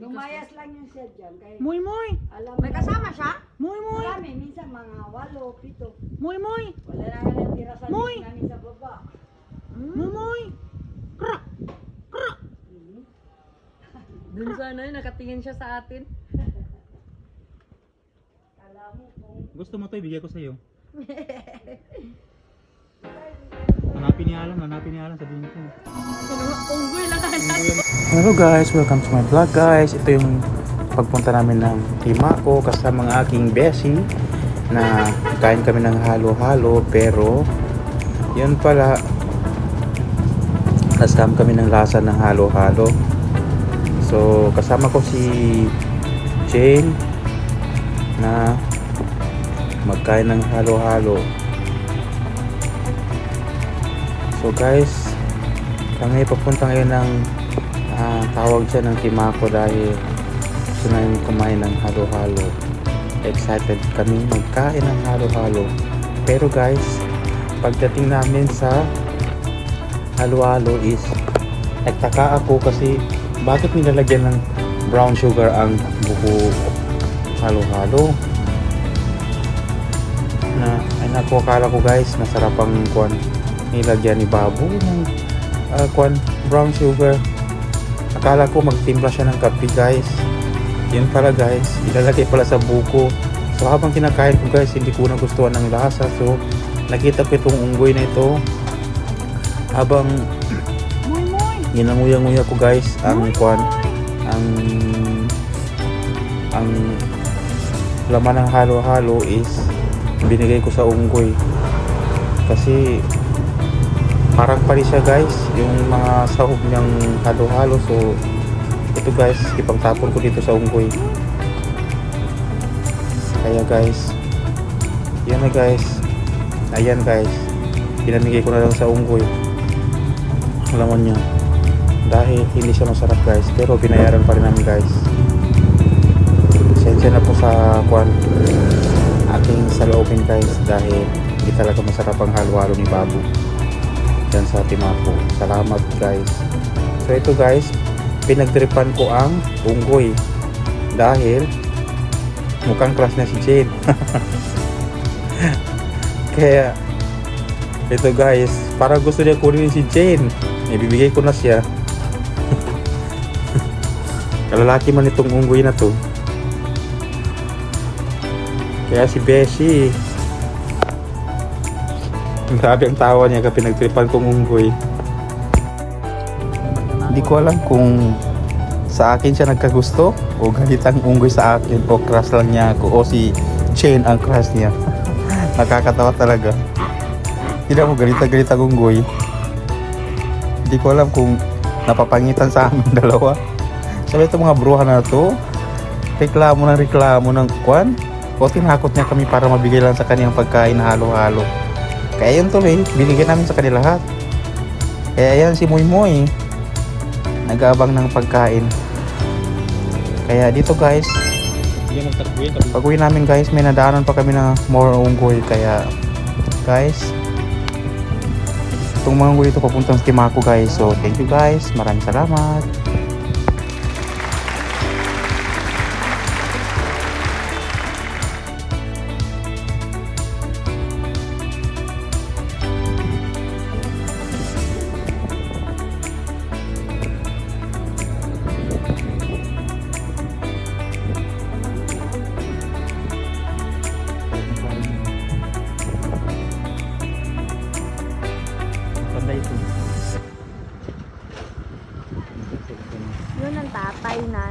Lumayas lang yung siya dyan, kay. Muy muy. Alam May kasama siya? Muy muy. Marami, minsan mga walo, pito. Muy muy. Wala na nga natira sa Moy! list namin sa baba. Muy muy. Krak. Mhm. Dun sa ano, nakatingin siya sa atin. Kala mo kung Gusto mo to, ibigay ko sa iyo. hanapin ni Alan, hanapin ni Alan, sabihin ko. Unggoy lang Hello guys, welcome to my vlog guys. Ito yung pagpunta namin ng Timako kasama ng aking beshi na kain kami ng halo-halo pero yun pala nasam kami ng lasa ng halo-halo. So kasama ko si Jane na magkain ng halo-halo. So guys, kami papunta ngayon ng ah, tawag siya ng Timako dahil gusto namin kumain ng halo-halo. Excited kami magkain ng halo-halo. Pero guys, pagdating namin sa halo-halo is nagtaka ako kasi bakit nilalagyan ng brown sugar ang buko halo-halo na ay naku akala ko guys masarap ang kwan nilagyan ni Babu ng uh, kwan brown sugar akala ko magtimpla siya ng kape guys. Yun pala guys. Ilalagay pala sa buko. So habang kinakain ko guys hindi ko nagustuhan ng lasa. So nakita ko itong unggoy na ito. Habang ginanguya-nguya ko guys ang kwan ang ang laman ng halo-halo is binigay ko sa unggoy. Kasi parang pali siya guys. Yung mga sahog niyang halo-halo. So ito guys ipagtapon ko dito sa unggoy. Kaya guys yan na guys. Ayan guys. Pinamigay ko na lang sa unggoy. Laman niya. Dahil hindi siya masarap guys. Pero binayaran pa rin namin guys. Sensya na po sa kwan aking saloobin guys. Dahil hindi talaga masarap ang halo-halo ni Babu dyan sa Timapo salamat guys. So ito guys pinagtripan ko ang unggoy dahil mukhang crush na si Jane kaya ito guys para gusto niya kunin si Jane ibibigay ko na siya. Kalalaki man itong unggoy na to. Kaya si Beshi grabe ang tawa niya kapag pinagtripan kong unggoy. Hindi ko alam kung sa akin siya nagkagusto o galit ang unggoy sa akin o crush lang niya ako o si Jane ang crush niya. Nakakatawa talaga. Hindi ako galit na galit ang unggoy. Hindi ko alam kung napapangitan sa amin dalawa. Sabi ito mga bruha na to reklamo ng reklamo ng kwan o tinakot niya kami para mabigay lang sa kaniyang pagkain na halo-halo kaya yun tuloy binigyan namin sa kanila lahat. Kaya yan si Moy Moy. Nag-aabang ng pagkain. Kaya dito guys. Pag uwi namin guys may nadaanan pa kami na more unggoy kaya guys itong mga unggoy ito papuntang sa Timako guys. So thank you guys. Maraming salamat Tanda ito. Yun ang tatay, nanay.